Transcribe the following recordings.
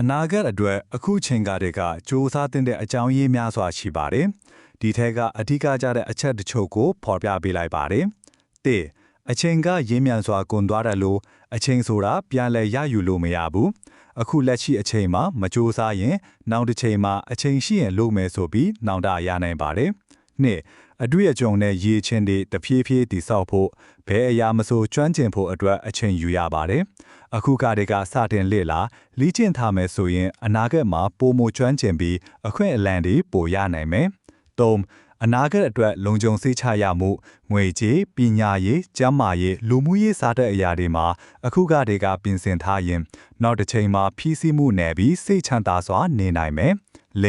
အနာဂတ်အတွက်အခုချိန်ကတည်းကစူးစမ်းသင့်တဲ့အကြောင်းရင်းများစွာရှိပါတယ်။ဒီထက်ကအဓိကကြတဲ့အချက်တချို့ကိုဖော်ပြပေးလိုက်ပါတယ်။၁အချိန်ကရင်းမြန်စွာကုန်သွားတယ်လို့အချိန်ဆိုတာပြန်လည်ရယူလို့မရဘူး။အခုလက်ရှိအချိန်မှာမစူးစမ်းရင် နောက်တစ်ချိန်မှာအချိန်ရှိရင်လုပ်မယ်ဆိုပြီးနောက်တာရနိုင်ပါတယ်။ နှစ်အတွေ့အကြုံနဲ့ရည်ချင်းတွေတဖြည်းဖြည်းတည်ဆောက်ဖို့ဘယ်အရာမဆိုကျွမ်းကျင်ဖို့အတွက်အချိန်ယူရပါတယ်။အခုကတည်းကစတင်လေ့လာလေ့ကျင့်ထားမယ်ဆိုရင်အနာဂတ်မှာပိုမိုကျွမ်းကျင်ပြီးအခွင့်အလမ်းတွေပိုရနိုင်မယ်။၃ အနာဂတ်အတွက်လုံခြုံစိတ်ချရမှုငွေကြေးပညာရေးကျန်းမာရေးလူမှုရေးစားတဲ့အရာတွေမှာအခုကတည်းကပြင်ဆင်ထားရင် နောက်တစ်ချိန်မှာဖြည့်ဆည်းမှုနယ်ပြီးစိတ်ချမ်းသာစွာနေနိုင်မယ်။၄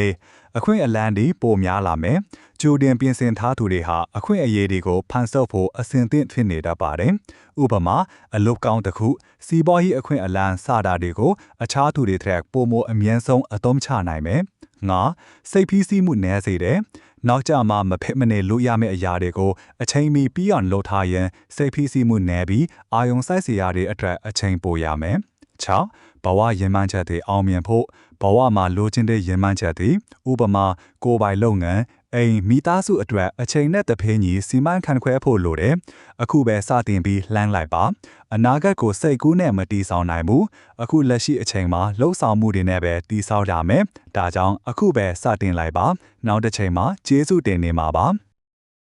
အခွင့်အလမ်းတွေပိုများလာမယ်။ကြိုတင်ပြင်ဆင်ထားသူတွေဟာအခွင့်အရေးတွေကိုဖန်ဆုပ်ဖို့အစဉ်သင့်ဖြစ်နေတတ်ပါတယ်။ဥပမာအလုပ်ကောင်းတစ်ခုစီးပွားရေးအခွင့်အလမ်းစတာတွေကိုအခြားသူတွေထက်ပိုမိုအမြင့်ဆုံးအသုံးချနိုင်မယ်။ ငါစိတ်ဖိစီးမှုနည်းစေတယ်။နောက်ကြမှာမဖြစ်မနေလို့ရမယ့်အရာတွေကိုအချိန်မီပြီးအောင်လုပ်ထားရင်စိတ်ဖိစီးမှုနည်းပြီးအာယုံစိုက်စရာတွေအတွက်အချိန်ပိုရမယ်။6ဘဝရင်မှန်းချက်တွေအောင်မြင်ဖို့ဘဝမှာလိုချင်တဲ့ရင်မှန်းချက်တွေဥပမာကိုယ်ပိုင်လုပ်ငန်းအိမ်မိသားစုအတွက်အချိန်နဲ့တဖေးညီစီမံခန့်ခွဲဖို့လိုတယ်အခုပဲစတင်ပြီးလှမ်းလိုက်ပါအနာဂတ်ကိုစိတ်ကူးနဲ့မတီးဆောင်နိုင်ဘူးအခုလက်ရှိအချိန်မှာလှုပ်ဆောင်မှုတွေနဲ့ပဲတီးဆောက်ရမယ်ဒါကြောင့်အခုပဲစတင်လိုက်ပါနောက်တစ်ချိန်မှာကျေးဇူးတင်နေမှာပါ